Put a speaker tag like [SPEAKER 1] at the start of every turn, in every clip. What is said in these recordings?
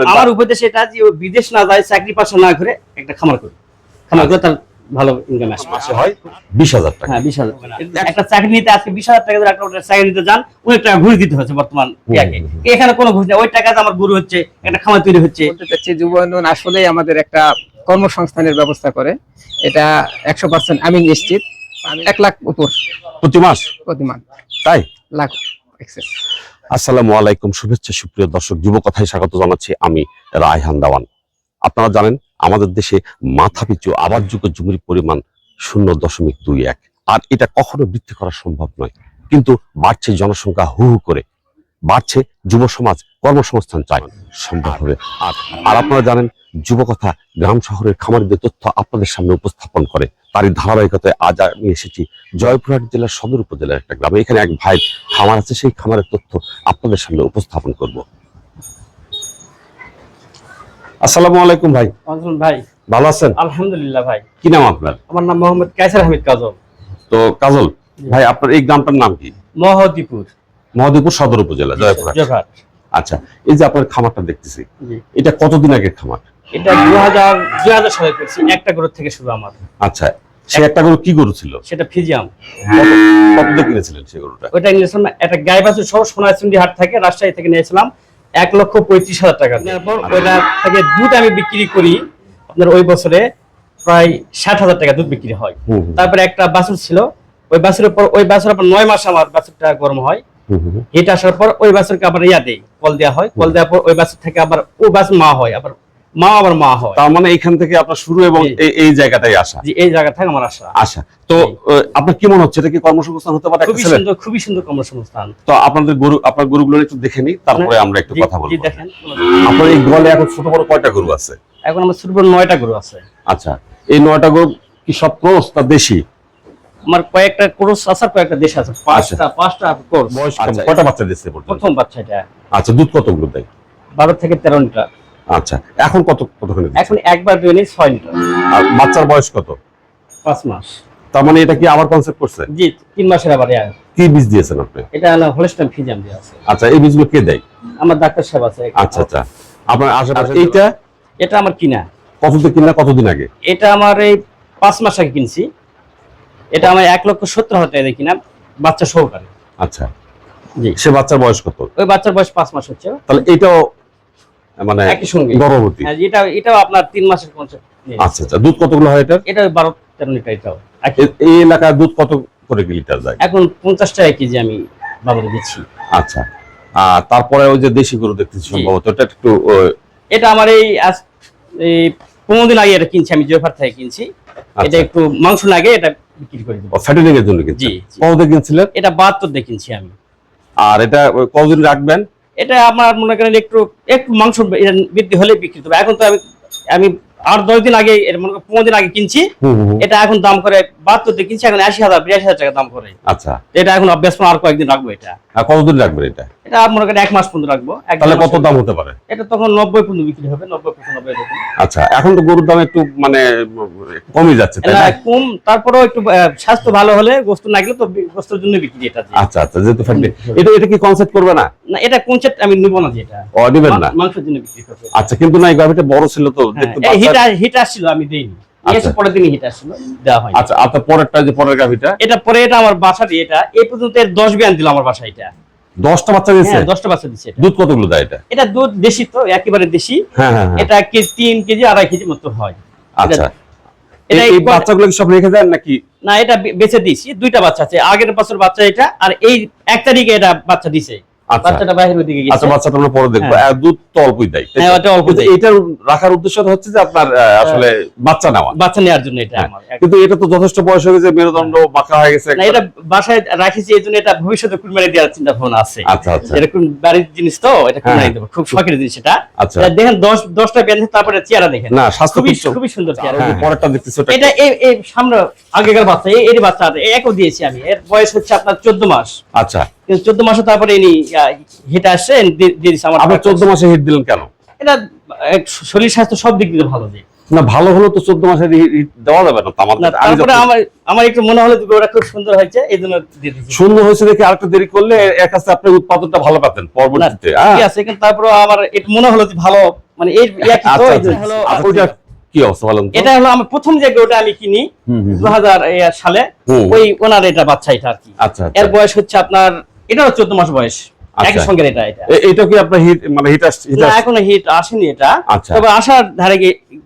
[SPEAKER 1] আমার উপদেশ এটা যে বিদেশ না যায় চাকরি পাশা না করে একটা খামার করে খামার করে তার ভালো ইনকাম আসবে।
[SPEAKER 2] মাসে হয় বিশ হাজার টাকা।
[SPEAKER 1] হ্যাঁ বিশ হাজার। একটা চাকরি নিতে আজকে বিশ হাজার টাকা একটা ওটা চাকরি নিতে যান অনেক টাকা ঘুষ দিতে হচ্ছে বর্তমান এখানে কোনো ঘুষ নেই ওই টাকাতে আমার গরু হচ্ছে একটা খামার তৈরি হচ্ছে।
[SPEAKER 3] যুব উন্নয়ন আসলেই আমাদের একটা কর্মসংস্থানের ব্যবস্থা করে। এটা একশো পার্সেন্ট আমি নিশ্চিত। এক লাখ উপর।
[SPEAKER 2] প্রতি মাস?
[SPEAKER 3] প্রতিমান
[SPEAKER 2] তাই?
[SPEAKER 3] লাখ excess।
[SPEAKER 2] আসসালামু আলাইকুম, শুভেচ্ছা, সুপ্রিয় দর্শক, যুব কথায় স্বাগত জানাচ্ছি আমি রায়হান দাওয়ান। আপনারা জানেন, আমাদের দেশে মাথাপিছু আবাসযোগ্য জমির পরিমাণ শূন্য দশমিক দুই এক। আর এটা কখনো বৃদ্ধি করা সম্ভব নয়। কিন্তু বাড়ছে জনসংখ্যা হু হু করে। বাড়ছে যুব সমাজ, কর্মসংস্থান চায় সম্ভব হবে। আর আর আপনারা জানেন যুবকথা গ্রাম শহরের খামারিদের তথ্য আপনাদের সামনে উপস্থাপন করে। তারই ধারাবাহিকতায় আজ আমি এসেছি জয়পুরহাট জেলার সদর উপজেলার একটা গ্রামে। এখানে এক ভাই খামার আছে সেই খামারের তথ্য আপনাদের সামনে উপস্থাপন করব। আসসালামু আলাইকুম ভাই।
[SPEAKER 1] ভাই।
[SPEAKER 2] ভালো আছেন?
[SPEAKER 1] আলহামদুলিল্লাহ ভাই।
[SPEAKER 2] কি নাম আপনার?
[SPEAKER 1] আমার নাম মোহাম্মদ কাইসার হামিদ কাজল।
[SPEAKER 2] তো কাজল ভাই আপনার এই গ্রামটার নাম কি?
[SPEAKER 1] মহদীপুর
[SPEAKER 2] মহাদেবপুর সদর উপজেলা জয়পুরহাট। আচ্ছা এই যে আপনার খামারটা দেখতেছি এটা কতদিন আগের খামার?
[SPEAKER 1] এটা দু হাজার দুই হাজার সালে করছি একটা গরুর থেকে শুরু আমার।
[SPEAKER 2] আচ্ছা সে একটা গরু কি গরু ছিল?
[SPEAKER 1] সেটা ফিজিয়াম।
[SPEAKER 2] কত কত দিয়ে কিনেছিলেন সেই গরুটা?
[SPEAKER 1] ওইটা নিয়েছিলাম একটা গাই বাছুর সহ সোনাচুন্ডি হাট থেকে রাজশাহী থেকে নিয়েছিলাম এক লক্ষ পঁয়ত্রিশ হাজার টাকা নেওয়ার পর ওইটা থেকে দুধ আমি বিক্রি করি আপনার ওই বছরে প্রায় ষাট হাজার টাকা দুধ বিক্রি হয়। তারপরে একটা বাছুর ছিল ওই বাছুরের পর ওই বাছুরের পর নয় মাস আমার বাছুরটা গরম হয়। হিট আসার পর ওই বাছুরকে আবার ইয়া দেই কল দেওয়া হয় কল দেওয়ার পর ওই বাছুর থেকে আবার ও বাছুর মা হয় আবার মা আবার মা হয়।
[SPEAKER 2] তার মানে এখান থেকে আপনার শুরু এবং এই- জায়গাটাই আসা।
[SPEAKER 1] যে এই জায়গা থেকে আমার আশা
[SPEAKER 2] আশা তো আপনার কি মনে হচ্ছে? এটা কি কর্মসংস্থান হতে পারে
[SPEAKER 1] খুবই সুন্দর খুবই সুন্দর কর্মসংস্থান।
[SPEAKER 2] তো আপনাদের গরু আপনার গরুগুলো একটু দেখে নিই তারপরে আমরা একটু
[SPEAKER 1] জি-
[SPEAKER 2] কথা
[SPEAKER 1] জি
[SPEAKER 2] বলব
[SPEAKER 1] দেখেন।
[SPEAKER 2] আপনার এই গলে এখন ছোট বড় কয়টা গরু আছে?
[SPEAKER 1] এখন আমার ছোট বড় নয়টা গরু আছে।
[SPEAKER 2] আচ্ছা এই নয়টা গরু কি সব ক্রস না দেশি?
[SPEAKER 1] আমার কয়েকটা কোর্স আছে আর কয়েকটা দেশ আছে। পাঁচটা পাঁচটা কোর্স।
[SPEAKER 2] বয়স আচ্ছা, কয়টা বাচ্চা দিচ্ছে
[SPEAKER 1] প্রথম বাচ্চা এটা
[SPEAKER 2] আচ্ছা দুধ কতগুলো দেয়?
[SPEAKER 1] বারো থেকে তেরো লিটার।
[SPEAKER 2] আচ্ছা এখন কত কতখানি?
[SPEAKER 1] এখন একবার দুই নিই ছয় লিটার।
[SPEAKER 2] আর বাচ্চার বয়স কত?
[SPEAKER 1] পাঁচ মাস।
[SPEAKER 2] তার মানে এটা কি আবার কনসেপ্ট করছে?
[SPEAKER 1] জি তিন মাসের আবার।
[SPEAKER 2] কি বীজ দিয়েছেন আপনি?
[SPEAKER 1] এটা হলো হোলিস্টান ফিজাম দিয়ে আছে।
[SPEAKER 2] আচ্ছা এই বীজগুলো কে দেয়?
[SPEAKER 1] আমার ডাক্তার সাহেব আছে।
[SPEAKER 2] আচ্ছা আচ্ছা। আপনার আশেপাশে এইটা
[SPEAKER 1] এটা আমার কিনা।
[SPEAKER 2] কতদিন কিনা কতদিন আগে?
[SPEAKER 1] এটা আমার এই পাঁচ মাস আগে কিনছি। এটা আমার এক লক্ষ সত্তর হাজার টাকা কিনা বাচ্চা সহকারে।
[SPEAKER 2] আচ্ছা।
[SPEAKER 1] জি।
[SPEAKER 2] সে বাচ্চার বয়স কত?
[SPEAKER 1] ওই বাচ্চার বয়স পাঁচ মাস হচ্ছে।
[SPEAKER 2] তাহলে এটাও মানে
[SPEAKER 1] একই সঙ্গে।
[SPEAKER 2] গর্ভবতী।
[SPEAKER 1] হ্যাঁ, এটা এটাও আপনার তিন মাসের কনসেপ্ট
[SPEAKER 2] আচ্ছা আচ্ছা। দুধ কতগুলো হয় এটার?
[SPEAKER 1] এটা বারো তেরো লিটার এটাও।
[SPEAKER 2] এই এলাকায় দুধ কত করে লিটার যায়?
[SPEAKER 1] এখন পঞ্চাশ টাকা কেজি আমি বাজারে দিচ্ছি।
[SPEAKER 2] আচ্ছা। আর তারপরে ওই যে দেশি গরু দেখতেছি সম্ভবত এটা একটু
[SPEAKER 1] এটা আমার এই আজ এই পনেরো দিন আগে এটা কিনছি আমি জয়ফার থেকে কিনছি। এটা
[SPEAKER 2] আচ্ছা।
[SPEAKER 1] একটু মাংস লাগে এটা বিক্রি করে দেবো।
[SPEAKER 2] ফ্যাটেনিং এর জন্য কিনছেন?
[SPEAKER 1] জি, জি।
[SPEAKER 2] কিনছিলেন?
[SPEAKER 1] এটা বাহাত্তর দিয়ে কিনছি আমি।
[SPEAKER 2] আর এটা কতদিন রাখবেন?
[SPEAKER 1] এটা আমার মনে করেন একটু একটু মাংস বৃদ্ধি হলে বিক্রি হবে। এখন তো আমি আমি আর দশ দিন আগে এর মনে করেন পনেরো দিন আগে কিনছি। এটা এখন দাম করে বাহাত্তর দিয়ে কিনছি এখন আশি হাজার বিরাশি হাজার টাকা দাম করে।
[SPEAKER 2] আচ্ছা।
[SPEAKER 1] এটা এখন অভ্যাস আর কয়েকদিন রাখব এটা।
[SPEAKER 2] কতদিন রাখবে এটা?
[SPEAKER 1] এটা মনে করেন এক মাস পর্যন্ত রাখব
[SPEAKER 2] তাহলে কত দাম হতে পারে?
[SPEAKER 1] এটা তখন নব্বই পর্যন্ত বিক্রি হবে নব্বই পঁচানব্বই এরকম।
[SPEAKER 2] আচ্ছা এখন তো গরুর দাম একটু মানে কমে যাচ্ছে তাই
[SPEAKER 1] না, কম তারপরেও একটু স্বাস্থ্য ভালো হলে গোস্ত না গেলে তো গোস্তের জন্য বিক্রি এটা
[SPEAKER 2] আচ্ছা আচ্ছা যেহেতু ফ্যাটনি এটা এটা কি কনসেপ্ট করবে না?
[SPEAKER 1] না এটা কনসেপ্ট আমি নিব না যেটা।
[SPEAKER 2] ও দিবেন না?
[SPEAKER 1] মাংসের জন্য বিক্রি করবে
[SPEAKER 2] আচ্ছা কিন্তু না এই গাভিটা বড় ছিল তো দেখতে
[SPEAKER 1] হ্যাঁ, হিট হিট আসছিল আমি দেইনি।
[SPEAKER 2] আচ্ছা।
[SPEAKER 1] পরের দিনই হিট আসছিল দেওয়া হয়
[SPEAKER 2] আচ্ছা আপনার পরেরটা যে পরের গাভিটা
[SPEAKER 1] এটা পরে এটা আমার বাসা দিয়ে এটা এই পর্যন্ত এর দশ বিয়ান দিল আমার বাসা এটা।
[SPEAKER 2] দশটা বাচ্চা দিয়েছে?
[SPEAKER 1] হ্যাঁ দশটা বাচ্চা দিচ্ছে
[SPEAKER 2] দুধ কতগুলো দেয় এটা?
[SPEAKER 1] এটা দুধ দেশি তো একেবারে দেশি।
[SPEAKER 2] হ্যাঁ হ্যাঁ।
[SPEAKER 1] এটা কে তিন কেজি আড়াই কেজি মতো হয়।
[SPEAKER 2] আচ্ছা। এই- বাচ্চাগুলো সব রেখে দেন নাকি?
[SPEAKER 1] না এটা বেঁচে দিয়েছি। দুইটা বাচ্চা আছে। আগের বছর বাচ্চা এটা আর এই এক তারিখে এটা বাচ্চা দিছে। বাচ্চাটা বাইরের দিকে
[SPEAKER 2] আচ্ছা বাচ্চাটা আমরা পরে দেখব।
[SPEAKER 1] হ্যাঁ।
[SPEAKER 2] আর দুধ তো অল্পই দেয়।
[SPEAKER 1] হ্যাঁ, অল্প দেয়।
[SPEAKER 2] রাখার উদ্দেশ্য হচ্ছে যে আপনার আসলে বাচ্চা নেওয়া।
[SPEAKER 1] বাচ্চা নেওয়ার জন্য এটা
[SPEAKER 2] হ্যাঁ।
[SPEAKER 1] আমার
[SPEAKER 2] কিন্তু এটা তো যথেষ্ট বয়স হয়ে গেছে মেরুদণ্ড বাঁকা হয়ে গেছে।
[SPEAKER 1] না এটা বাসায় রাখিছি এই জন্য এটা ভবিষ্যতে কুরবানি দেওয়ার চিন্তা ভাবনা আছে।
[SPEAKER 2] আচ্ছা আচ্ছা।
[SPEAKER 1] এরকম বাড়ির জিনিস তো এটা কুরবানি
[SPEAKER 2] হ্যাঁ।
[SPEAKER 1] খুব শখের জিনিস এটা।
[SPEAKER 2] আচ্ছা।
[SPEAKER 1] দেখেন বেঁধে তারপরে চেয়ারা দেখেন।
[SPEAKER 2] না স্বাস্থ্য
[SPEAKER 1] খুবই খুবই সুন্দর
[SPEAKER 2] হ্যাঁ, পরেরটা দেখতেছি
[SPEAKER 1] এটা এই এই সামনে আগেকার বাচ্চা এই এর বাচ্চা একও দিয়েছি আমি। এর বয়স হচ্ছে আপনার চোদ্দ মাস।
[SPEAKER 2] আচ্ছা।
[SPEAKER 1] কিন্তু চোদ্দ মাসে তারপরে ইনি হিট আসছে
[SPEAKER 2] আপনি চোদ্দ মাসে হিট দিলেন কেন?
[SPEAKER 1] এটা শরীর স্বাস্থ্য সব দিক দিয়ে ভালো যে।
[SPEAKER 2] না ভালো হলো তো চোদ্দ মাসের দেওয়া যাবে না
[SPEAKER 1] তারপরে আমার আমার একটু মনে হলো খুব সুন্দর হয়েছে এই জন্য
[SPEAKER 2] সুন্দর হয়েছে দেখে আরেকটা দেরি করলে এর কাছে আপনি উৎপাদনটা ভালো পেতেন পরবর্তীতে হ্যাঁ?
[SPEAKER 1] আছে কিন্তু তারপরে আমার মনে হলো যে ভালো মানে এই
[SPEAKER 2] আচ্ছা, আচ্ছা।
[SPEAKER 1] জন্য হলো
[SPEAKER 2] আচ্ছা, কি অবস্থা বলেন
[SPEAKER 1] এটা হলো আমার প্রথম যে গরুটা আমি কিনি দু হাজার সালে ওই ওনার এটা বাচ্চা এটা আর কি।
[SPEAKER 2] আচ্ছা আচ্ছা।
[SPEAKER 1] এর বয়স হচ্ছে আপনার এটাও চোদ্দ মাস বয়স।
[SPEAKER 2] আচ্ছা।
[SPEAKER 1] একই সঙ্গে এটা এটা।
[SPEAKER 2] এটা কি আপনার হিট মানে হিট আসছে
[SPEAKER 1] না এখনও হিট আসেনি এটা।
[SPEAKER 2] আচ্ছা।
[SPEAKER 1] তবে আসার ধারে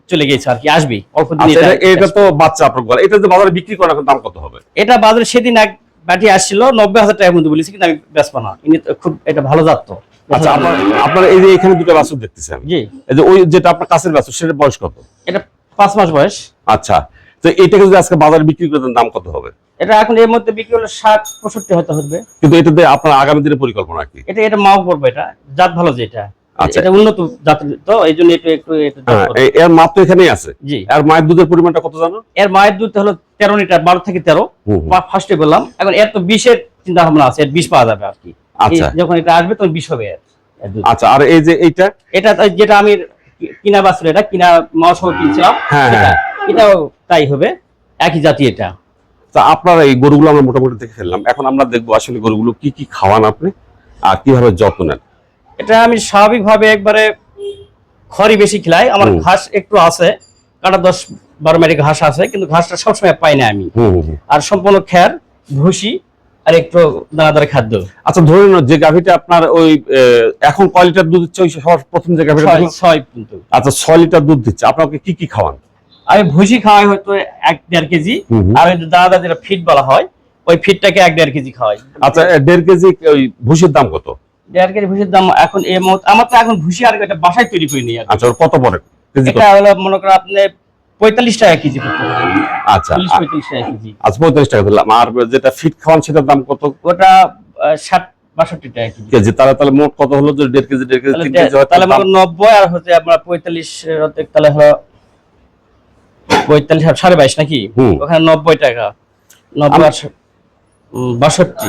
[SPEAKER 1] চলে গেছে আর কি আসবি অল্প দিন
[SPEAKER 2] আচ্ছা
[SPEAKER 1] এটা
[SPEAKER 2] এটা- এটা তো বাচ্চা আপনার ঘরে। এটা যে বাজারে বিক্রি করেন দাম কত হবে?
[SPEAKER 1] এটা বাজারে সেদিন এক বাটি আসছিল মধ্যে বলেছি কিন্তু আমি বেচবো না। ইনি খুব এটা ভালো জাত তো।
[SPEAKER 2] আচ্ছা আপনার এই যে এখানে দুটো বাছুর দেখতেছি আমি
[SPEAKER 1] জি।
[SPEAKER 2] এই যে ওই যেটা আপনার কাছের বাছুর সেটা বয়স কত?
[SPEAKER 1] এটা পাঁচ মাস বয়স।
[SPEAKER 2] আচ্ছা। তো এটাকে যদি আজকে বাজারে বিক্রি করতেন দাম কত হবে?
[SPEAKER 1] এটা এখন এর মধ্যে বিক্রি হলো ষাট পঁয়ষট্টি হতে হবে।
[SPEAKER 2] কিন্তু এটাতে আপনার আগামী দিনের পরিকল্পনা কি?
[SPEAKER 1] এটা এটা মাও করব এটা জাত ভালো যে এটা।
[SPEAKER 2] আচ্ছা।
[SPEAKER 1] উন্নত জাতের তো এই জন্য একটু একটু
[SPEAKER 2] হ্যাঁ এর মাত্র এখানেই আছে।
[SPEAKER 1] জি।
[SPEAKER 2] আর মায়ের দুধের পরিমাণটা কত জানো?
[SPEAKER 1] এর মায়ের দুধ হলো তেরো লিটার বারো থেকে তেরো। ফার্স্টে বললাম এখন এর তো বিশের চিন্তা ভাবনা আছে এর বিষ পাওয়া যাবে আর কি।
[SPEAKER 2] আচ্ছা।
[SPEAKER 1] যখন এটা আসবে তখন বিষ হবে
[SPEAKER 2] আচ্ছা আর এই যে এইটা?
[SPEAKER 1] এটা যেটা আমি কিনা এটা কিনা মাও কিনছিলাম
[SPEAKER 2] হ্যাঁ, হ্যাঁ।
[SPEAKER 1] এটাও তাই হবে একই জাতি এটা।
[SPEAKER 2] তা আপনার এই গরুগুলো আমরা মোটামুটি দেখে ফেললাম। এখন আমরা দেখব আসলে গরুগুলো কি কি খাওয়ান আপনি আর কীভাবে যত্ন নেন।
[SPEAKER 1] এটা আমি স্বাভাবিকভাবে একবারে খড়ই বেশি খিলাই। আমার ঘাস একটু আছে কাটা দশ বারো মেরি ঘাস আছে কিন্তু ঘাসটা সবসময় পাই না আমি। আর সম্পূর্ণ খ্যার ভুসি আর একটু দানাদার খাদ্য।
[SPEAKER 2] আচ্ছা ধরে নাও যে গাভিটা আপনার ওই এখন কয় লিটার দুধ দিচ্ছে? ওই প্রথম যে গাভিটা
[SPEAKER 1] ছয় ছয় কিন্তু
[SPEAKER 2] আচ্ছা ছয় লিটার দুধ দিচ্ছে। আপনাকে কি কি খাওয়ান?
[SPEAKER 1] আমি ভুসি খাওয়াই হয়তো এক দেড় কেজি। আর দানাদার যেটা ফিট বলা হয় ওই ফিটটাকে এক দেড় কেজি খাওয়াই।
[SPEAKER 2] আচ্ছা দেড় কেজি ওই ভুসির দাম কত?
[SPEAKER 1] দেড় কেজি ভুসির দাম এখন এই মুহূর্তে আমার তো এখন ভুসি আর এটা বাসায় তৈরি আর
[SPEAKER 2] আচ্ছা কত কত
[SPEAKER 1] এটা হলো মনে করেন আপনি পঁয়তাল্লিশ টাকা কেজি
[SPEAKER 2] আচ্ছা
[SPEAKER 1] টাকা কেজি।
[SPEAKER 2] আচ্ছা পঁয়তাল্লিশ টাকা দিলাম আর যেটা ফিট খাওয়ান সেটার দাম কত?
[SPEAKER 1] ওটা ষাট বাষট্টি টাকা কেজি।
[SPEAKER 2] কেজি তাহলে তাহলে মোট কত হলো যে দেড় কেজি দেড় কেজি
[SPEAKER 1] তাহলে নব্বই আর হচ্ছে আপনার পঁয়তাল্লিশ তাহলে হলো পঁয়তাল্লিশ সাড়ে বাইশ নাকি। ওখানে নব্বই টাকা। নব্বই বাষট্টি।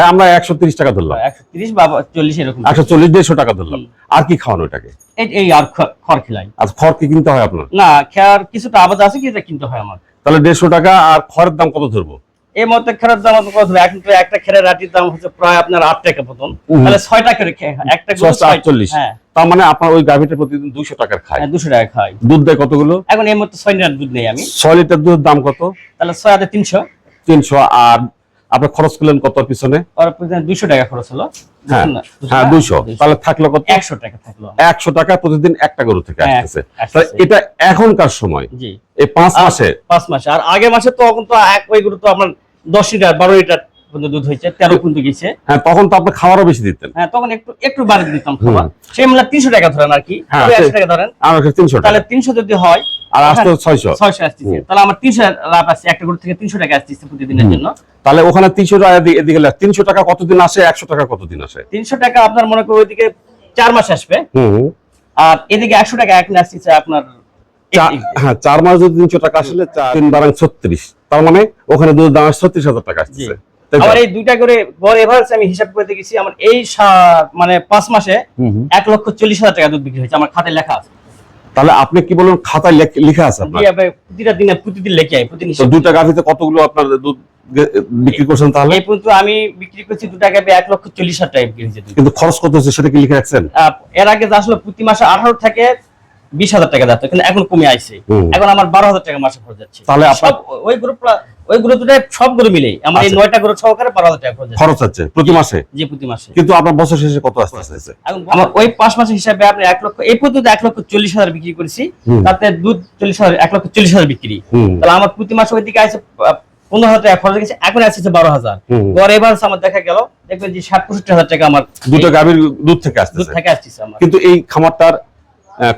[SPEAKER 2] আমরা একশো তিরিশ টাকা ধরলাম।
[SPEAKER 1] একশো তিরিশ বা চল্লিশ এরকম।
[SPEAKER 2] একশো চল্লিশ দেড়শো টাকা ধরলাম। আর কি খাওয়ানো ওটাকে
[SPEAKER 1] এই- আর খড় খেলাই।
[SPEAKER 2] আর খড় কি কিনতে হয় আপনার?
[SPEAKER 1] না খেয়ার কিছুটা আবাদ আছে কিন্তু কিনতে হয় আমার।
[SPEAKER 2] তাহলে দেড়শো টাকা আর খড়ের দাম কত ধরবো?
[SPEAKER 1] এই মতো খেরার দাম কত? এখন তো একটা খেরের রাটির দাম হচ্ছে প্রায় আপনার আট টাকা মতন। তাহলে ছয় টাকা করে খে- একটা
[SPEAKER 2] আটচল্লিশ।
[SPEAKER 1] হ্যাঁ।
[SPEAKER 2] তার মানে আপনার ওই গাভীটা প্রতিদিন দুশো টাকার খায়।
[SPEAKER 1] হ্যাঁ, দুশো টাকা খায়।
[SPEAKER 2] দুধ দেয় কতগুলো?
[SPEAKER 1] এখন এই মতো ছয় লিটার দুধ নেই আমি।
[SPEAKER 2] ছয় লিটার দুধের দাম কত?
[SPEAKER 1] তাহলে ছয় হাজার তিনশো।
[SPEAKER 2] তিনশো আর আপনি খরচ করলেন কত পিছনে?
[SPEAKER 1] দুশো টাকা খরচ হলো।
[SPEAKER 2] হ্যাঁ হ্যাঁ দুইশো। তাহলে থাকল কত?
[SPEAKER 1] একশো টাকা থাকল।
[SPEAKER 2] একশো টাকা প্রতিদিন একটা গরু থেকে
[SPEAKER 1] হ্যাঁ,
[SPEAKER 2] আসতেছে। এটা এখনকার সময়। এই পাঁচ মাসে?
[SPEAKER 1] পাঁচ মাসে। আর আগে মাসে তো এখন তো এক ওই গরু তো আপনার দশ লিটার বারো লিটার পর্যন্ত দুধ হয়েছে তেরো পর্যন্ত গেছে।
[SPEAKER 2] হ্যাঁ তখন তো আপনি খাওয়ারও বেশি দিতেন।
[SPEAKER 1] হ্যাঁ তখন একটু একটু বাড়ি দিতাম খাবার। সেই মানে তিনশো টাকা ধরেন আর কি। টাকা ধরেন।
[SPEAKER 2] তিনশো
[SPEAKER 1] তাহলে তিনশো যদি হয়
[SPEAKER 2] আর আসতে ছয়শো।
[SPEAKER 1] ছয়শো আসতেছে।
[SPEAKER 2] হুম।
[SPEAKER 1] তাহলে আমার তিনশো লাভ আছে একটা থেকে তিনশো টাকা আসতেছে প্রতিদিনের জন্য।
[SPEAKER 2] তাহলে ওখানে তিনশো টাকা এদিকে- এদিকে লাগে। তিনশো টাকা কতদিন আসে একশো টাকা কতদিন আসে?
[SPEAKER 1] তিনশো টাকা আপনার মনে করো ওইদিকে চার মাস আসবে।
[SPEAKER 2] হুম
[SPEAKER 1] আর এদিকে একশো টাকা এক আসতেছে আপনার
[SPEAKER 2] হ্যাঁ চার মাস যদি তিনশো টাকা আসলে চার- তিন বারাং ছত্রিশ। তার মানে ওখানে দুধ দাম ছত্রিশ হাজার টাকা তো?
[SPEAKER 1] আমার এই দুইটা করে গড় এভারেজ আমি হিসাব করে দেখেছি আমার এই সা- মানে পাঁচ মাসে। এক লক্ষ চল্লিশ হাজার টাকা দুধ বিক্রি হয়েছে আমার খাতায় লেখা আছে।
[SPEAKER 2] তাহলে আপনি কি বলেন খাতায় লেখ- আছে আপনার?
[SPEAKER 1] প্রতিটা দিনে প্রতিদিন লেখে আই প্রতিদিন
[SPEAKER 2] তো দুটা গাভিতে কতগুলো আপনার দুধ বিক্রি করছেন তাহলে?
[SPEAKER 1] এই পর্যন্ত আমি বিক্রি করছি দু টাকা এক লক্ষ চল্লিশ হাজার টাকা
[SPEAKER 2] কিন্তু খরচ কত হচ্ছে সেটা কি লিখে রাখছেন?
[SPEAKER 1] এর আগে যা আসলে প্রতি মাসে আঠারো থেকে বিশ হাজার টাকা যাচ্ছে কিন্তু এখন কমে আইছে। এখন আমার বারো হাজার টাকা মাসে খরচ যাচ্ছে।
[SPEAKER 2] তাহলে
[SPEAKER 1] ওই গ্রুপ ওই গ্রুপ দুটাই সব গ্রুপ মিলে আমার এই
[SPEAKER 2] আচ্ছা।
[SPEAKER 1] নয়টা গ্রুপ সহকারে বারো হাজার টাকা খরচ যাচ্ছে।
[SPEAKER 2] খরচ আছে প্রতি মাসে?
[SPEAKER 1] প্রতি মাসে।
[SPEAKER 2] কিন্তু আপনার বছর শেষে কত আসতেছে
[SPEAKER 1] আমার ওই পাঁচ মাসের হিসাবে আপনি এক লক্ষ এই পর্যন্ত এক লক্ষ চল্লিশ হাজার বিক্রি করেছি। তাতে দুধ চল্লিশ হাজার এক লক্ষ চল্লিশ হাজার বিক্রি। তাহলে আমার প্রতি মাসে ওই দিকে আছে পনেরো হাজার টাকা খরচ গেছে এখন আসছে বারো হাজার। গড় এবার আমার দেখা গেল দেখবেন যে ষাট পঁয়ষট্টি হাজার টাকা আমার
[SPEAKER 2] দুটো গাভীর দুধ থেকে
[SPEAKER 1] দুধ
[SPEAKER 2] আসতেছে
[SPEAKER 1] থেকে আসছে আমার।
[SPEAKER 2] কিন্তু এই খামারটার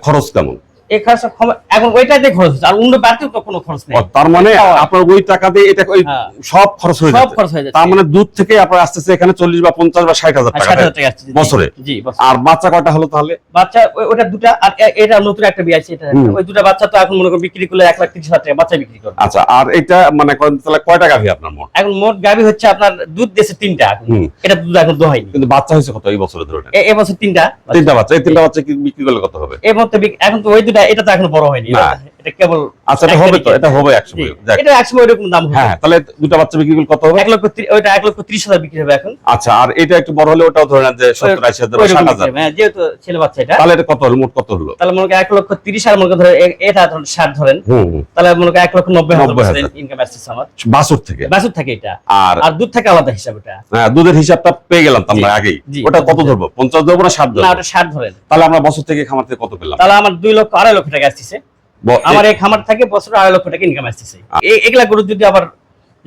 [SPEAKER 2] খরচ কেমন?
[SPEAKER 1] এই খরচ এখন ওইটাতে খরচ হচ্ছে আর অন্য বাড়তেও তো কোনো খরচ নেই।
[SPEAKER 2] তার মানে আপনার ওই টাকা দিয়ে এটা
[SPEAKER 1] হ্যাঁ।
[SPEAKER 2] সব খরচ হয়ে
[SPEAKER 1] সব খরচ হয়ে যাচ্ছে।
[SPEAKER 2] তার মানে দুধ থেকে আপনার আসতেছে এখানে চল্লিশ বা পঞ্চাশ বা ষাট হাজার
[SPEAKER 1] আর
[SPEAKER 2] টাকা
[SPEAKER 1] ষাট হাজার টাকা আসছে
[SPEAKER 2] বছরে?
[SPEAKER 1] জি
[SPEAKER 2] আর বাচ্চা কয়টা হলো তাহলে?
[SPEAKER 1] বাচ্চা ওটা দুটা আর এটা নতুন একটা বিয়ে আছে এটা ওই দুটা বাচ্চা তো এখন মনে করুন বিক্রি করলে এক লাখ হাজার টাকা বাচ্চা বিক্রি করবে।
[SPEAKER 2] আচ্ছা আর এটা মানে কয়- তাহলে কয়টা গাভী আপনার মোট?
[SPEAKER 1] এখন মোট গাবি হচ্ছে আপনার দুধ দিয়েছে তিনটা। এটা দুধ এখন দোহাইনি।
[SPEAKER 2] কিন্তু বাচ্চা হয়েছে কত এই বছরে ধরে?
[SPEAKER 1] তিনটা।
[SPEAKER 2] তিনটা বাচ্চা এই তিনটা বাচ্চা বিক্রি করলে কত হবে?
[SPEAKER 1] এর মধ্যে এখন তো ওই দুটা এটা তো এখনও বড় হয়নি। এটা- কেবল
[SPEAKER 2] আচ্ছা এটা হবে তো এটা হবে।
[SPEAKER 1] এটা ওইরকম দাম হবে।
[SPEAKER 2] হ্যাঁ হ্যাঁ, তাহলে দুটো বাচ্চা বিক্রি করলে কত হবে?
[SPEAKER 1] এক লক্ষ ত্রি- ওইটা এক লক্ষ ত্রিশ হাজার বিক্রি হবে এখন।
[SPEAKER 2] আচ্ছা আর এটা একটু বড় হলে ওটাও ধরে নেন যে সত্তর আশি হাজার বা
[SPEAKER 1] ওইরকম
[SPEAKER 2] ষাট
[SPEAKER 1] বিক্রি
[SPEAKER 2] হাজার।
[SPEAKER 1] হ্যাঁ, যেহেতু ছেলে বাচ্চা এটা।
[SPEAKER 2] তাহলে এটা কত হলো? মোট কত হলো?
[SPEAKER 1] তাহলে মনে করেন এক লক্ষ তিরিশ আর মনে করেন এটা ধরেন ষাট ধরেন।
[SPEAKER 2] হুম। হুম।
[SPEAKER 1] তাহলে মনে করেন এক লক্ষ নব্বই
[SPEAKER 2] নব্বই
[SPEAKER 1] হাজার
[SPEAKER 2] হাজার।
[SPEAKER 1] ইনকাম আসছে আমার।
[SPEAKER 2] বাছুর থেকে।
[SPEAKER 1] বাছুর থাকে এটা।
[SPEAKER 2] আর
[SPEAKER 1] আর দুধ থাকে আলাদা হিসাব এটা
[SPEAKER 2] হ্যাঁ, দুধের হিসাবটা পেয়ে গেলাম আমরা আগেই। ওটা কত ধরবো? পঞ্চাশ ধরবো না ষাট
[SPEAKER 1] না
[SPEAKER 2] ধরবো?
[SPEAKER 1] ওটা ষাট ধরেন।
[SPEAKER 2] তাহলে আমরা বছর থেকে খামার থেকে কত পেলাম?
[SPEAKER 1] তাহলে আমার দুই লক্ষ আড়াই লক্ষ টাকা আসতেছে।
[SPEAKER 2] ব-
[SPEAKER 1] আমার এক খামার থাকে বছরে আড়াই লক্ষ টাকা ইনকাম আসতেছে। এই- এগুলা গরু যদি আবার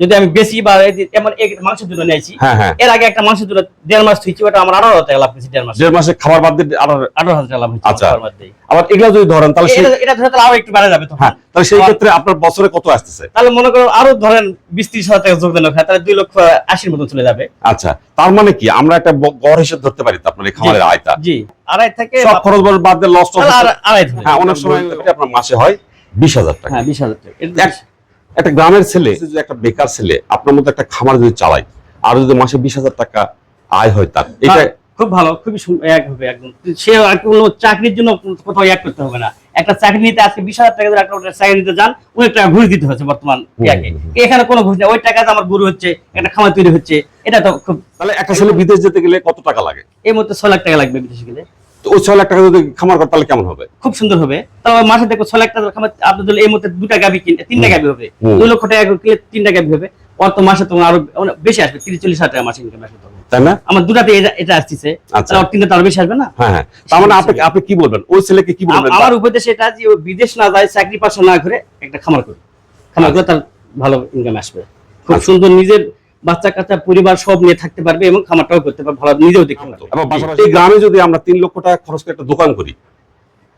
[SPEAKER 1] যদি আমি বেশি বা এমন এক মাংসের জন্য নিয়েছি
[SPEAKER 2] হ্যাঁ হ্যাঁ।
[SPEAKER 1] এর আগে একটা মাংসের জন্য দেড় মাস থুইছি ওটা আমার আঠারো হাজার টাকা লাভ দেড় মাস।
[SPEAKER 2] দেড় মাসে খাবার বাদ দিয়ে
[SPEAKER 1] আঠারো হাজার টাকা লাভ হয়েছে
[SPEAKER 2] আচ্ছা। আবার এগুলা যদি ধরেন তাহলে
[SPEAKER 1] এটা- ধরে তাহলে আরও একটু বাড়া যাবে
[SPEAKER 2] হ্যাঁ তাহলে সেই ক্ষেত্রে আপনার বছরে কত আসতেছে?
[SPEAKER 1] তাহলে মনে করো আরও ধরেন বিশ ত্রিশ হাজার টাকা যোগদান তাহলে দুই লক্ষ আশির মতো চলে যাবে।
[SPEAKER 2] আচ্ছা তার মানে কি? আমরা একটা গড় হিসেব ধরতে পারি আপনার এই আয়টা।
[SPEAKER 1] জি আড়াই থেকে
[SPEAKER 2] সব খরচ বাদ- দিয়ে লস
[SPEAKER 1] আড়াই
[SPEAKER 2] হ্যাঁ অনেক সময় আপনার মাসে হয় বিশ হাজার টাকা।
[SPEAKER 1] হ্যাঁ বিশ হাজার টাকা।
[SPEAKER 2] একটা গ্রামের ছেলে একটা বেকার ছেলে আপনার মতো একটা খামার যদি চালায় আর যদি মাসে বিশ হাজার টাকা আয় হয় তার এটা
[SPEAKER 1] খুব ভালো খুবই এক হবে একদম। সে আর কোনো চাকরির জন্য কোথাও এক করতে হবে না। একটা চাকরি নিতে আজকে বিশ হাজার টাকা একটা চাকরি নিতে যান অনেক টাকা ঘুষ দিতে হচ্ছে বর্তমান এখানে কোনো ঘুষ নেই ওই টাকাতে আমার গরু হচ্ছে একটা খামার তৈরি হচ্ছে এটা তো খুব
[SPEAKER 2] তাহলে একটা ছেলে বিদেশ যেতে গেলে কত টাকা লাগে?
[SPEAKER 1] এই মধ্যে ছয় লাখ টাকা লাগবে বিদেশে গেলে।
[SPEAKER 2] তো ছয় লাখ টাকা যদি খামার করে তাহলে কেমন হবে?
[SPEAKER 1] খুব সুন্দর হবে। তাহলে মাসে দেখো ছয় লাখ টাকা খামার আপনি যদি এই মধ্যে দুটা গাবি কিনে তিনটা গাবি হবে। দুই লক্ষ টাকা কিনলে তিনটা গাবি হবে। ওর মাসে তোমার আরও বেশি আসবে তিরিশ চল্লিশ হাজার টাকা মাসে ইনকাম আসবে
[SPEAKER 2] তাই না?
[SPEAKER 1] আমার দুটাতে এটা- এটা আসতেছে।
[SPEAKER 2] আচ্ছা।
[SPEAKER 1] তিনটা তো বেশি আসবে না?
[SPEAKER 2] হ্যাঁ হ্যাঁ। তার মানে আপনি আপনি কি বলবেন? ওই ছেলেকে কি বলবেন?
[SPEAKER 1] আমার উপদেশ এটা যে ও বিদেশ না যায় চাকরি পাশা না করে একটা খামার করে। খামার করে তার ভালো ইনকাম আসবে। খুব
[SPEAKER 2] আচ্ছা।
[SPEAKER 1] সুন্দর নিজের বাচ্চা কাচ্চা পরিবার সব নিয়ে থাকতে পারবে এবং খামারটাও করতে পারবে ভালো নিজেও দেখতে পারবে।
[SPEAKER 2] এই গ্রামে যদি আমরা তিন লক্ষ টাকা খরচ করে একটা দোকান করি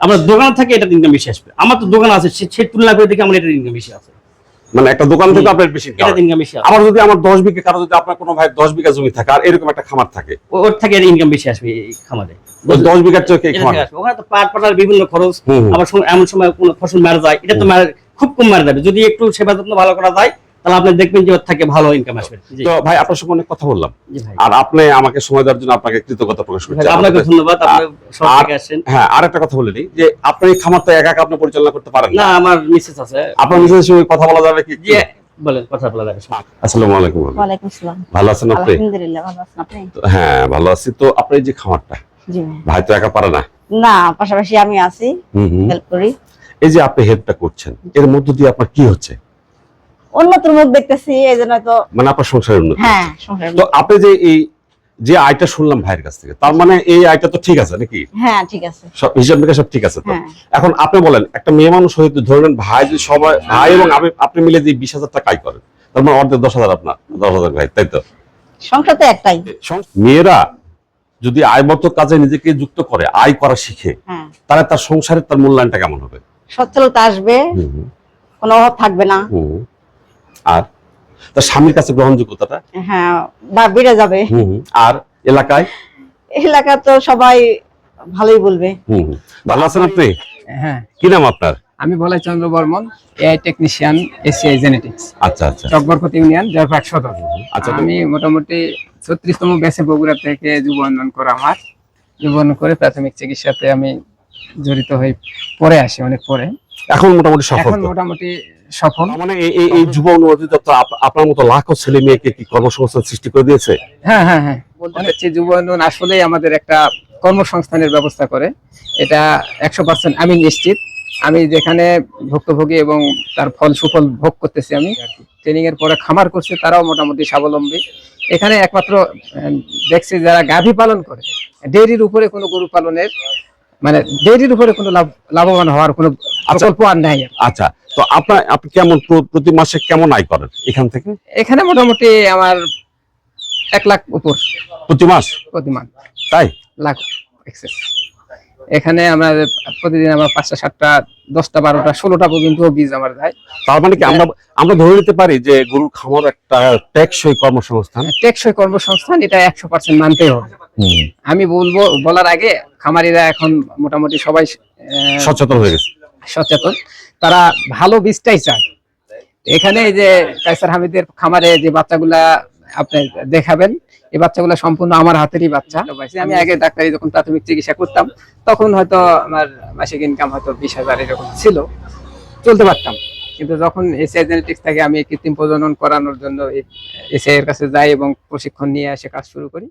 [SPEAKER 1] আমার দোকান থাকে এটা ইনকাম বেশি আসবে। আমার তো দোকান আছে সে- তুলনা করে দেখে আমার এটা ইনকাম বেশি আছে।
[SPEAKER 2] মানে একটা দোকান থেকে আপনার বেশি আবার যদি আমার দশ বিঘা কারও যদি আপনার কোনো ভাই দশ বিঘা জমি থাকে আর এরকম একটা খামার থাকে
[SPEAKER 1] ওর থেকে ইনকাম বেশি আসবে এই খামারে।
[SPEAKER 2] দশ বিঘার চোখে।
[SPEAKER 1] ওখানে তো পাট পাটার বিভিন্ন খরচ। আবার এমন সময় কোনো ফসল মারা যায় এটা তো খুব কম মারা যাবে। যদি একটু সেবা যত্ন ভালো করা যায় তাহলে আপনি দেখবেন যে ওর থেকে ভালো ইনকাম আসবে।
[SPEAKER 2] তো ভাই আপনার সঙ্গে অনেক কথা বললাম। আর আপনি আমাকে সময় দেওয়ার জন্য আপনাকে কৃতজ্ঞতা প্রকাশ করছি।
[SPEAKER 1] আপনাকে ধন্যবাদ। আপনি সব থেকে
[SPEAKER 2] হ্যাঁ আর একটা কথা বলে যে আপনি এই খামারটা একা একা আপনি পরিচালনা করতে পারেন
[SPEAKER 1] না।
[SPEAKER 2] না
[SPEAKER 1] আমার মিসেস আছে।
[SPEAKER 2] আপনার নিজের সঙ্গে কথা বলা যাবে কি?
[SPEAKER 1] জি বলেন কথা বলা যাবে।
[SPEAKER 2] আসসালামু আলাইকুম
[SPEAKER 4] ওয়ালাইকুম আসসালাম।
[SPEAKER 2] ভালো আছেন আপনি?
[SPEAKER 4] আলহামদুলিল্লাহ ভালো আছেন। আপনি?
[SPEAKER 2] তো হ্যাঁ ভালো আছি। তো আপনার এই যে খামারটা
[SPEAKER 4] জি ভাই।
[SPEAKER 2] তো একা পারে না।
[SPEAKER 4] না পাশাপাশি আমি আছি। হেল্প করি।
[SPEAKER 2] এই যে আপনি হেল্পটা করছেন এর মধ্য দিয়ে আপনার কি হচ্ছে?
[SPEAKER 4] উন্নতির মুখ দেখতেছি এই জন্য তো
[SPEAKER 2] মানে আপনার সংসারের উন্নতি।
[SPEAKER 4] হ্যাঁ।
[SPEAKER 2] তো আপনি যে এই যে আয়টা শুনলাম ভাইয়ের কাছ থেকে তার মানে এই আয়টা তো ঠিক আছে নাকি?
[SPEAKER 4] হ্যাঁ ঠিক আছে।
[SPEAKER 2] সব হিসাব নিকাশ সব ঠিক আছে তো?
[SPEAKER 4] হ্যাঁ।
[SPEAKER 2] এখন আপনি বলেন একটা মেয়ে মানুষ হয়তো ধরবেন ভাই যদি সবাই ভাই এবং আপনি মিলে যে বিশ হাজার টাকা আয় করেন তার মানে অর্ধেক দশ হাজার আপনার দশ হাজার ভাই তাই তো?
[SPEAKER 4] সংসার তো একটাই।
[SPEAKER 2] মেয়েরা যদি আয়বদ্ধ কাজে নিজেকে যুক্ত করে আয় করা শিখে
[SPEAKER 4] হ্যাঁ।
[SPEAKER 2] তাহলে তার সংসারে তার মূল্যায়নটা কেমন হবে?
[SPEAKER 4] সচ্ছলতা আসবে কোনো অভাব থাকবে না।
[SPEAKER 2] আর? তার স্বামীর কাছে গ্রহণযোগ্যতাটা?
[SPEAKER 4] হ্যাঁ বা বেড়ে যাবে।
[SPEAKER 2] আর এলাকায়?
[SPEAKER 4] এলাকা তো সবাই ভালোই বলবে।
[SPEAKER 2] ভালো আছেন আপনি?
[SPEAKER 3] হ্যাঁ।
[SPEAKER 2] কি নাম আপনার?
[SPEAKER 3] আমি Balai Chandra Barman AI technician ACI genetics.
[SPEAKER 2] আচ্ছা আচ্ছা।
[SPEAKER 3] চকবরকত ইউনিয়ন জয়পাক সদর।
[SPEAKER 2] আচ্ছা
[SPEAKER 3] আমি মোটামুটি ছত্রিশতম ব্যাচে বগুড়া থেকে যুব উন্নয়ন করা আমার। যুব করে প্রাথমিক চিকিৎসাতে আমি জড়িত হয়ে পরে আসি অনেক পরে।
[SPEAKER 2] এখন মোটামুটি সফল
[SPEAKER 3] এখন মোটামুটি সফল
[SPEAKER 2] মানে এই এই- যুব উন্নতি দপ্তর আপনার মতো লাখো ছেলে মেয়েকে কি কর্মসংস্থান সৃষ্টি করে দিয়েছে?
[SPEAKER 3] হ্যাঁ হ্যাঁ হ্যাঁ। বলতে চাচ্ছি যুব উন্নয়ন আসলেই আমাদের একটা কর্মসংস্থানের ব্যবস্থা করে। এটা একশো পার্সেন্ট আমি নিশ্চিত। আমি যেখানে ভুক্তভোগী এবং তার ফল সুফল ভোগ করতেছি আমি ট্রেনিং এর পরে খামার করছে তারাও মোটামুটি স্বাবলম্বী। এখানে একমাত্র দেখছি যারা গাভী পালন করে ডেয়ারির উপরে কোনো গরু পালনের মানে ডেইরির উপরে কোনো লাভ লাভবান হওয়ার কোনো প্রকল্প আর নাই
[SPEAKER 2] আচ্ছা তো আপনার আপনি কেমন প্রতি মাসে কেমন আয় করেন এখান থেকে?
[SPEAKER 3] এখানে মোটামুটি আমার এক লাখ উপর।
[SPEAKER 2] প্রতি মাস?
[SPEAKER 3] প্রতি মাস।
[SPEAKER 2] তাই?
[SPEAKER 3] লাখ এক্সেস এখানে আমরা প্রতিদিন আমরা পাঁচটা সাতটা দশটা বারোটা ষোলোটা পর্যন্ত বীজ আমার যায়।
[SPEAKER 2] তার মানে কি আমরা আমরা ধরে নিতে পারি যে গরুর খামার একটা টেকসই কর্মসংস্থান?
[SPEAKER 3] টেকসই কর্মসংস্থান এটা একশো পার্সেন্ট মানতে হবে। আমি বলব বলার আগে খামারিরা এখন মোটামুটি সবাই
[SPEAKER 2] সচেতন হয়ে গেছে।
[SPEAKER 3] সচেতন। তারা ভালো বীজটাই চায়। এখানে যে কাইসার হামিদের খামারে যে বাচ্চাগুলা আপনি দেখাবেন। এই বাচ্চাগুলো সম্পূর্ণ আমার হাতেরই বাচ্চা। আমি আগে ডাক্তারি যখন প্রাথমিক চিকিৎসা করতাম তখন হয়তো আমার মাসিক ইনকাম হয়তো বিশ হাজার এরকম ছিল। চলতে পারতাম। কিন্তু যখন এসিআই জেনেটিক্স থেকে আমি কৃত্রিম প্রজনন করানোর জন্য এসিআই এর কাছে যাই এবং প্রশিক্ষণ নিয়ে এসে কাজ শুরু করি